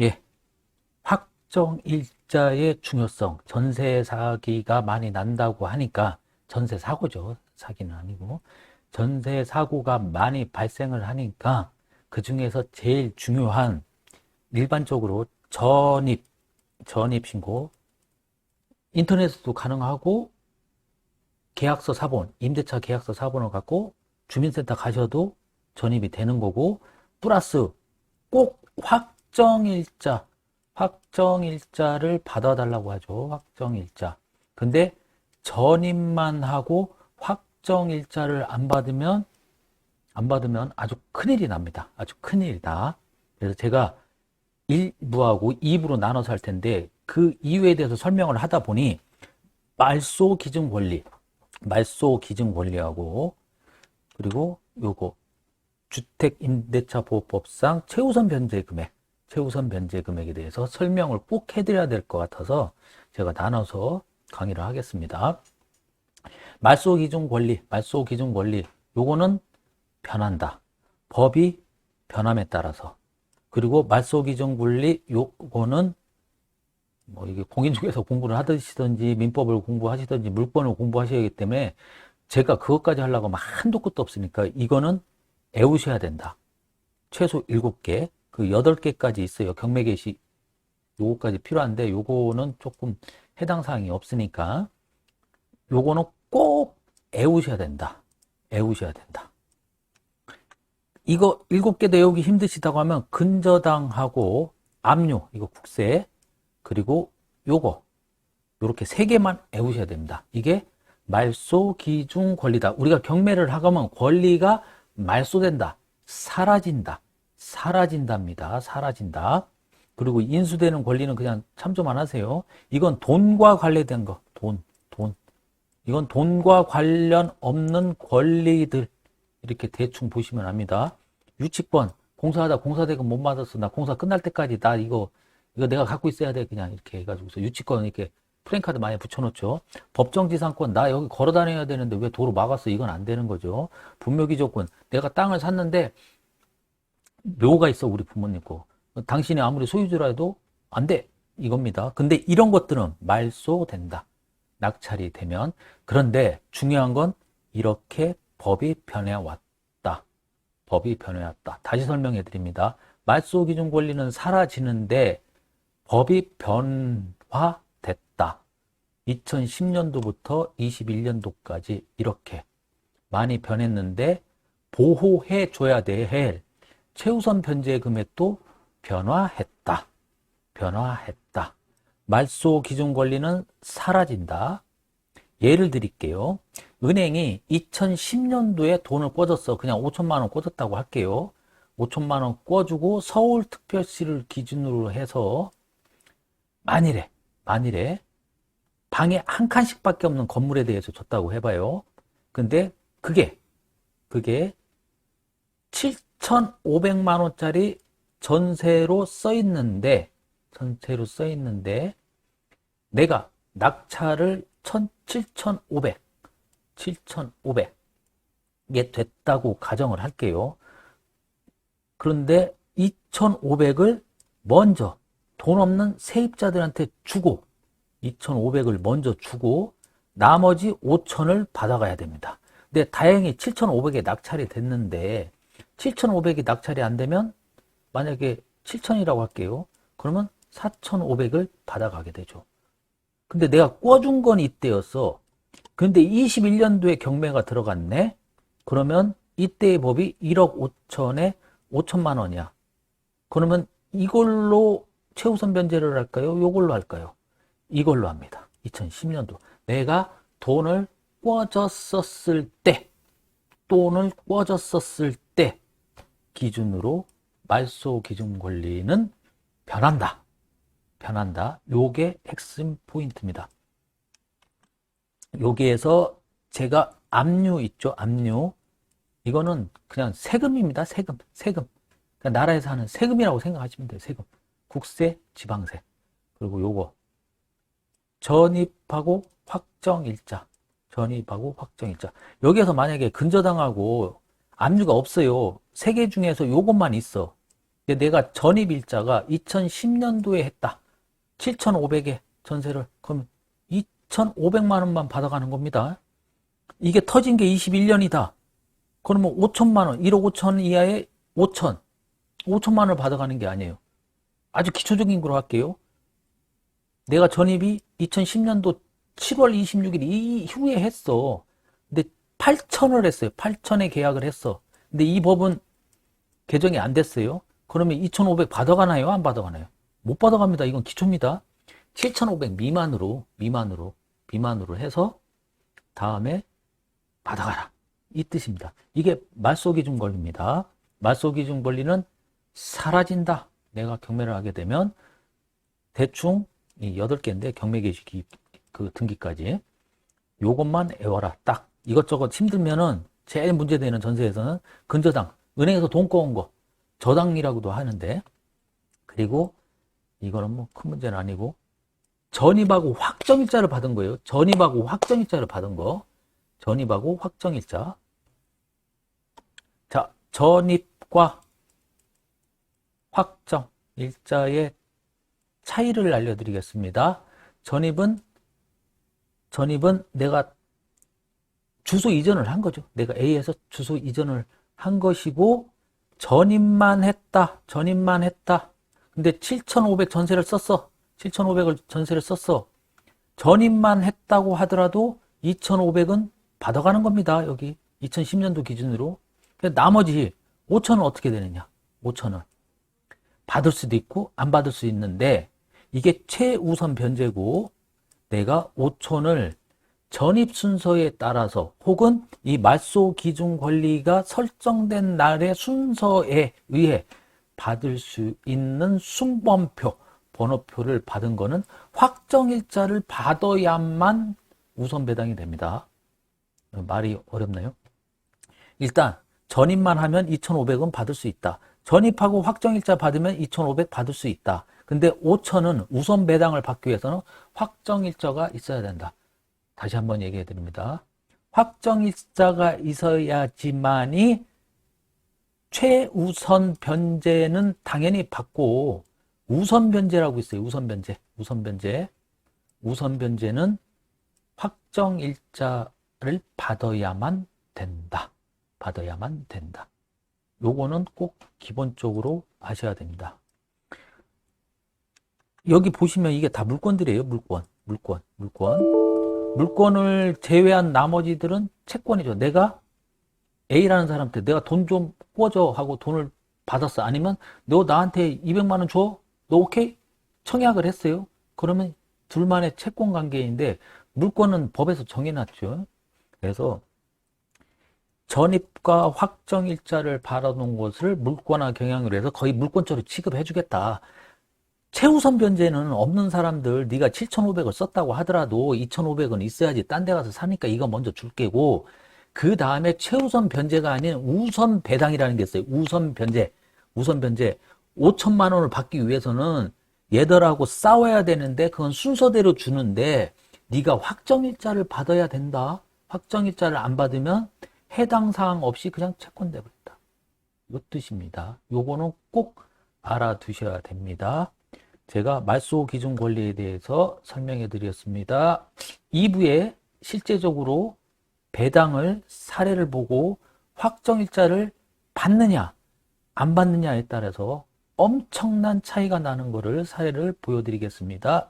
예. 확정 일자의 중요성, 전세 사기가 많이 난다고 하니까, 전세 사고죠. 사기는 아니고. 전세 사고가 많이 발생을 하니까, 그 중에서 제일 중요한, 일반적으로 전입, 전입 신고, 인터넷에도 가능하고, 계약서 사본, 임대차 계약서 사본을 갖고 주민센터 가셔도 전입이 되는 거고, 플러스 꼭 확 정일자, 확정일자를 받아달라고 하죠. 확정일자. 근데 전입만 하고 확정일자를 안 받으면, 안 받으면 아주 큰일이 납니다. 아주 큰일이다. 그래서 제가 1부하고 2부로 나눠서 할 텐데, 그 이유에 대해서 설명을 하다 보니, 말소 기준 권리, 말소 기준 권리하고, 그리고 요거, 주택임대차 보호법상 최우선 변제 금액, 최우선 변제 금액에 대해서 설명을 꼭 해드려야 될 것 같아서 제가 나눠서 강의를 하겠습니다. 말소 기준 권리, 말소 기준 권리, 요거는 변한다. 법이 변함에 따라서. 그리고 말소 기준 권리, 요거는 뭐 이게 공인중개사 공부를 하시든지 민법을 공부하시든지 물권을 공부하셔야 하기 때문에 제가 그것까지 하려고 하면 한도 끝도 없으니까 이거는 애우셔야 된다. 최소 7개, 그 8개까지 있어요. 경매 개시 요거까지 필요한데 요거는 조금 해당 사항이 없으니까 요거는 꼭 애우셔야 된다. 애우셔야 된다. 이거 7개 외우기 힘드시다고 하면 근저당하고 압류, 이거 국세, 그리고 요거 요렇게 세 개만 외우셔야 됩니다. 이게 말소 기준 권리다. 우리가 경매를 하면 권리가 말소된다. 사라진다. 사라진답니다. 사라진다. 그리고 인수되는 권리는 그냥 참조 만 하세요. 이건 돈과 관련된 거. 돈, 돈. 이건 돈과 관련 없는 권리들. 이렇게 대충 보시면 합니다. 유치권. 공사하다 공사대금 못 받았어. 나 공사 끝날 때까지 나 이거 이거 내가 갖고 있어야 돼. 그냥 이렇게 해가지고서 유치권 이렇게 프랜카드 많이 붙여놓죠. 법정지상권 나 여기 걸어 다녀야 되는데 왜 도로 막았어? 이건 안 되는 거죠. 분묘기 조건 내가 땅을 샀는데 묘가 있어 우리 부모님 거. 당신이 아무리 소유주라 도 안 돼. 이겁니다. 근데 이런 것들은 말소된다. 낙찰이 되면. 그런데 중요한 건 이렇게 법이 변해왔다. 법이 변해왔다. 다시 설명해 드립니다. 말소 기준 권리는 사라지는데 법이 변화됐다. 2010년도부터 21년도까지 이렇게 많이 변했는데 보호해 줘야 될 최우선 변제 금액도 변화했다. 변화했다. 말소 기준 권리는 사라진다. 예를 드릴게요. 은행이 2010년도에 돈을 꿔줬어. 그냥 5천만 원 꿔줬다고 할게요. 5천만 원 꿔주고 서울특별시를 기준으로 해서 만일에 만일에 방에 한 칸씩밖에 없는 건물에 대해서 줬다고 해봐요. 근데 그게 그게 7,500만 원짜리 전세로 써 있는데 전세로 써 있는데 내가 낙찰을 7,500 7,500에 됐다고 가정을 할게요. 그런데 2,500을 먼저 돈 없는 세입자들한테 주고 2,500을 먼저 주고 나머지 5,000을 받아가야 됩니다. 근데 다행히 7,500에 낙찰이 됐는데 7,500이 낙찰이 안 되면 만약에 7,000이라고 할게요. 그러면 4,500을 받아가게 되죠. 근데 내가 꿔준 건 이때였어. 근데 21년도에 경매가 들어갔네? 그러면 이때의 법이 1억 5천에 5천만 원이야. 그러면 이걸로 최우선 변제를 할까요? 이걸로 할까요? 이걸로 합니다. 2010년도. 내가 돈을 꿔줬었을 때, 돈을 꿔줬었을 때 기준으로 말소 기준 권리는 변한다. 변한다. 요게 핵심 포인트입니다. 여기에서 제가 압류 있죠? 압류. 이거는 그냥 세금입니다. 세금. 세금. 그러니까 나라에서 하는 세금이라고 생각하시면 돼요. 세금. 국세, 지방세. 그리고 요거. 전입하고 확정일자. 전입하고 확정일자. 여기에서 만약에 근저당하고 압류가 없어요. 세 개 중에서 요것만 있어. 내가 전입 일자가 2010년도에 했다. 7,500에 전세를. 그럼 2,500만 원만 받아가는 겁니다. 이게 터진 게 21년이다. 그러면 5천만 원, 1억 5천 이하의 5천, 5천만 원을 받아가는 게 아니에요. 아주 기초적인 걸로 할게요. 내가 전입이 2010년도 7월 26일 이후에 했어. 근데 8천을 했어요. 8천에 계약을 했어. 근데 이 법은 개정이 안 됐어요. 그러면 2,500 받아가나요? 안 받아가나요? 못 받아갑니다. 이건 기초입니다. 7,500 미만으로, 미만으로, 미만으로 해서 다음에 받아가라. 이 뜻입니다. 이게 말소기준 권리입니다. 말소기준 권리는 사라진다. 내가 경매를 하게 되면 대충 이 8개인데 경매 계시기 그 등기까지 요것만 외워라. 딱 이것저것 힘들면은 제일 문제되는 전세에서는 근저당 은행에서 돈 꺼온 거 저당이라고도 하는데 그리고 이거는 뭐 큰 문제는 아니고 전입하고 확정일자를 받은 거예요. 전입하고 확정일자를 받은 거. 전입하고 확정일자. 자, 전입과 확정일자의 차이를 알려드리겠습니다. 전입은 전입은 내가 주소 이전을 한 거죠. 내가 A에서 주소 이전을 한 것이고 전입만 했다. 전입만 했다. 근데 7,500 전세를 썼어. 7,500을 전세를 썼어. 전입만 했다고 하더라도 2,500은 받아가는 겁니다. 여기 2010년도 기준으로. 나머지 5,000은 어떻게 되느냐? 5,000은 받을 수도 있고 안 받을 수 있는데 이게 최우선 변제고 내가 5,000을 전입 순서에 따라서 혹은 이 말소 기준 권리가 설정된 날의 순서에 의해 받을 수 있는 순번표, 번호표를 받은 거는 확정일자를 받아야만 우선 배당이 됩니다. 말이 어렵나요? 일단 전입만 하면 2,500원 받을 수 있다. 전입하고 확정일자 받으면 2,500 받을 수 있다. 근데 5,000은 우선 배당을 받기 위해서는 확정일자가 있어야 된다. 다시 한번 얘기해 드립니다. 확정일자가 있어야지만이 최우선 변제는 당연히 받고 우선 변제라고 있어요. 우선 변제. 우선 변제. 우선 변제는 확정 일자를 받아야만 된다. 받아야만 된다. 요거는 꼭 기본적으로 아셔야 됩니다. 여기 보시면 이게 다 물건들이에요. 물건. 물건. 물건. 물건을 제외한 나머지들은 채권이죠. 내가 A라는 사람한테 내가 돈 좀 꿔줘 하고 돈을 받았어. 아니면 너 나한테 200만 원 줘? 너 오케이? 청약을 했어요. 그러면 둘만의 채권 관계인데 물건은 법에서 정해놨죠. 그래서 전입과 확정일자를 바라놓은 것을 물권화 경향으로 해서 거의 물권처럼 취급해주겠다. 최우선 변제는 없는 사람들 네가 7,500을 썼다고 하더라도 2,500은 있어야지 딴 데 가서 사니까 이거 먼저 줄게고 그 다음에 최우선 변제가 아닌 우선 배당이라는 게 있어요. 우선 변제. 우선 변제. 5천만 원을 받기 위해서는 얘들하고 싸워야 되는데 그건 순서대로 주는데 네가 확정일자를 받아야 된다. 확정일자를 안 받으면 해당 사항 없이 그냥 채권돼 버린다. 이 뜻입니다. 요거는 꼭 알아두셔야 됩니다. 제가 말소 기준 권리에 대해서 설명해 드렸습니다. 2부에 실제적으로 배당을 사례를 보고 확정일자를 받느냐 안 받느냐에 따라서 엄청난 차이가 나는 것을 사례를 보여드리겠습니다.